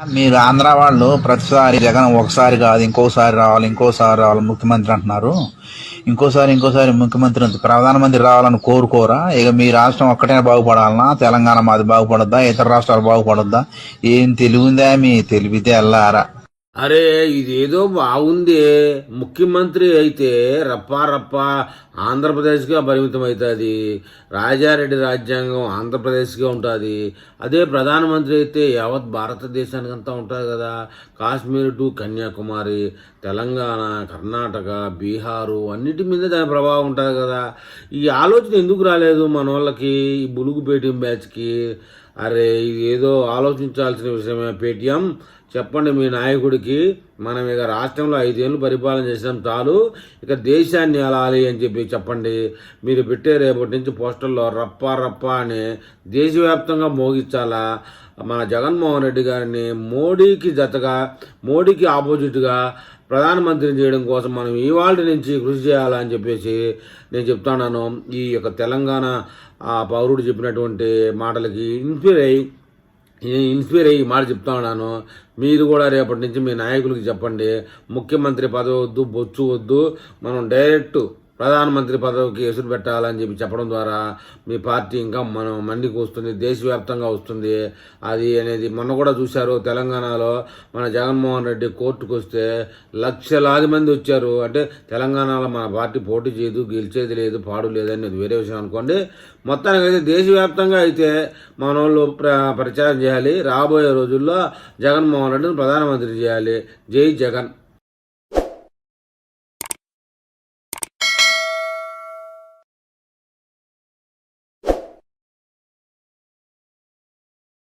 మీరు ఆంధ్ర వాళ్ళు ప్రతిసారి జగన్ ఒకసారి కాదు ఇంకోసారి రావాలి ఇంకోసారి రావాలి ముఖ్యమంత్రి అంటున్నారు. ఇంకోసారి ఇంకోసారి ముఖ్యమంత్రి ప్రధానమంత్రి రావాలని కోరుకోరా? ఇక మీ రాష్ట్రం ఒక్కటే బాగుపడాలనా? తెలంగాణ మాది బాగుపడద్దా? ఇతర రాష్ట్రాలు బాగుపడద్దా? ఏం తెలివిందా మీ తెలివితే వెళ్ళారా అరే ఇదేదో బాగుంది. ముఖ్యమంత్రి అయితే రప్పా రప్పా ఆంధ్రప్రదేశ్గా పరిమితం అవుతుంది రాజారెడ్డి రాజ్యాంగం ఆంధ్రప్రదేశ్గా ఉంటుంది. అదే ప్రధానమంత్రి అయితే యావత్ భారతదేశానికి అంతా ఉంటుంది కదా. కాశ్మీర్ టు కన్యాకుమారి తెలంగాణ కర్ణాటక బీహారు అన్నిటి మీద దాని ప్రభావం ఉంటుంది కదా. ఈ ఆలోచన ఎందుకు రాలేదు మన వాళ్ళకి ఈ బులుగు బ్యాచ్కి? అరే ఇది ఏదో ఆలోచించాల్సిన విషయమే. పేటీఎం చెప్పండి మీ నాయకుడికి. మనం ఇక రాష్ట్రంలో ఐదేళ్ళు పరిపాలన చేసినాం చాలు. ఇక దేశాన్ని ఎలాలి అని చెప్పి చెప్పండి. మీరు పెట్టే రేపటి నుంచి పోస్టర్లో రప్ప రప్ప అని దేశవ్యాప్తంగా మోగించాలా? మన జగన్మోహన్ రెడ్డి గారిని మోడీకి జతగా మోడీకి ఆపోజిట్గా ప్రధానమంత్రిని చేయడం కోసం మనం ఇవాళ నుంచి కృషి చేయాలని చెప్పేసి నేను చెప్తున్నాను. ఈ యొక్క తెలంగాణ పౌరుడు చెప్పినటువంటి మాటలకి ఇన్స్పైర్ అయ్యి నేను ఇన్స్పైర్ అయ్యి మాట చెప్తా ఉన్నాను. మీరు కూడా రేపటి నుంచి మీ నాయకులకి చెప్పండి. ముఖ్యమంత్రి పదవి వద్దు బొచ్చు వద్దు. మనం డైరెక్ట్ ప్రధానమంత్రి పదవికి ఎసురు పెట్టాలని చెప్పి చెప్పడం ద్వారా మీ పార్టీ ఇంకా మనం మండికి వస్తుంది దేశవ్యాప్తంగా వస్తుంది. అది అనేది మొన్న కూడా చూశారు తెలంగాణలో. మన జగన్మోహన్ రెడ్డి కోర్టుకు వస్తే లక్షలాది మంది వచ్చారు. అంటే తెలంగాణలో మన పార్టీ పోటీ చేయదు గెలిచేది లేదు పాడు లేదు వేరే విషయం అనుకోండి. మొత్తానికి అయితే దేశవ్యాప్తంగా అయితే మన వాళ్ళు ప్ర ప్రచారం చేయాలి. రాబోయే రోజుల్లో జగన్మోహన్ రెడ్డిని ప్రధానమంత్రి చేయాలి. జై జగన్.